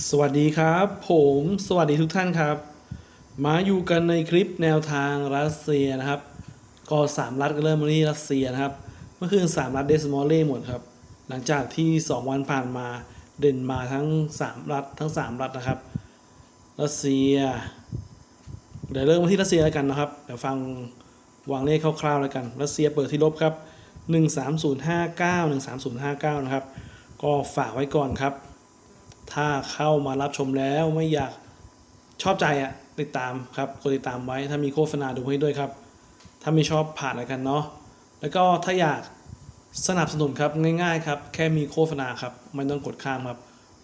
สวัสดีครับ ผมสวัสดีทุกท่านครับ มาอยู่กันในคลิปแนวทางรัสเซียนะครับ ก็สามรัฐก็เริ่มมาที่รัสเซียนะครับ เมื่อคืนสามรัฐเดสมอลเล่หมดครับ หลังจากที่ 2 วันผ่านมาเด่นมาทั้ง 3 รัฐทั้ง 3 รัฐนะครับ รัสเซีย เดี๋ยวเริ่มมาที่รัสเซียแล้วกันนะครับ เดี๋ยวฟังวางเลขคร่าวๆแล้วกัน รัสเซียเปิดที่ลบครับ 13059 13059 นะครับ ก็ฝากไว้ก่อนครับ ถ้าเข้ามารับชมแล้วไม่อยากชอบใจอะ่ะติดตามครับกดติดตามไว้ถ้ามีโฆษณาดูให้ด้วยครับ ถ้าไม่ชอบผ่านแล้วกันเนาะแล้วก็ถ้าอยากสนับสนุนครับง่ายๆครับแค่มีโฆษณาครับไม่ต้องกดข้ามครับ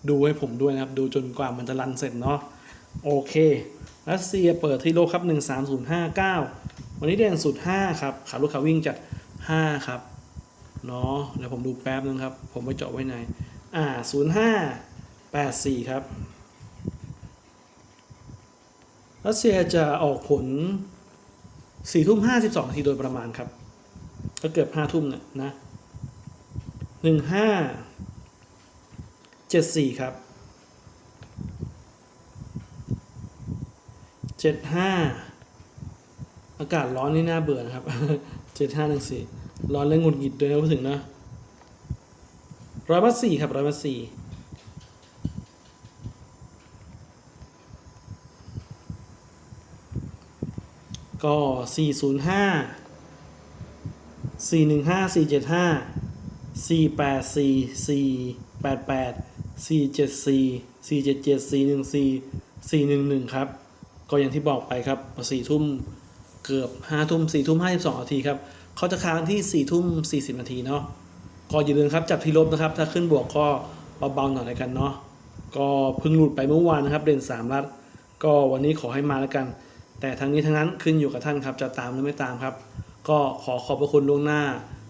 ดูให้ผมด้วยนะครับ ดูจนกว่ามันจะรันเสร็จเนาะโอเครัสเซียเปิดที่โลกครับ 13059 วันนี้เด่นสุด 5 ครับขาลูกขาวิ่งจัด5ครับเนาะเดี๋ยวผมดูแป๊บนึงครับ ผมไปเจาะไว้ไหนอ่า05 84ครับ รัสเซียจะออกผล4ทุ่ม52นาทีโดยประมาณครับ ก็เกือบ5ทุ่มเนี่ยนะ15 74ครับ75อากาศร้อนนี่น่าเบื่อนะครับ7514ร้อนและหงุดหงิดด้วยนะพูดถึงนะร้อยมาสี่ครับร้อยมาสี่ก็สี่ศูนย์ห้าสี่หนึ่งห้าสี่เจ็ดห้าสี่แปดสี่สี่แปดแปดสี่เจ็ดสี่สี่เจ็ดเจ็ดสี่ห นึ่งสี่สี่หนึ่งหนึ่งครับ ก็อย่างที่บอกไปครับสี่ทุ่มเกือบห้าทุ่มสี่ทุ่มห้าสิบสองนาทีครับเขาจะค้างที่สี่ทุ่มสี่สิบนาทีเนาะก็อย่าลืมครับจับที่ลบนะครับ ถ้าขึ้นบวกก็เบาๆหน่อยแล้วกันเนาะก็เพิ่งหลุดไปเมื่อวานนะครับเด่นสามรัดก็วันนี้ขอให้มาแล้วกัน แต่ทั้งนี้ทั้งนั้นขึ้นอยู่กับท่านครับจะตามหรือไม่ตามครับ ก็ขอขอบพระคุณล่วงหน้า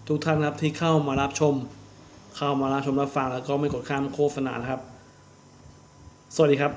ทุกท่านครับที่เข้ามารับชม เข้ามารับชมรับฟังแล้วก็ไม่กดข้ามโฆษณานะครับ สวัสดีครับ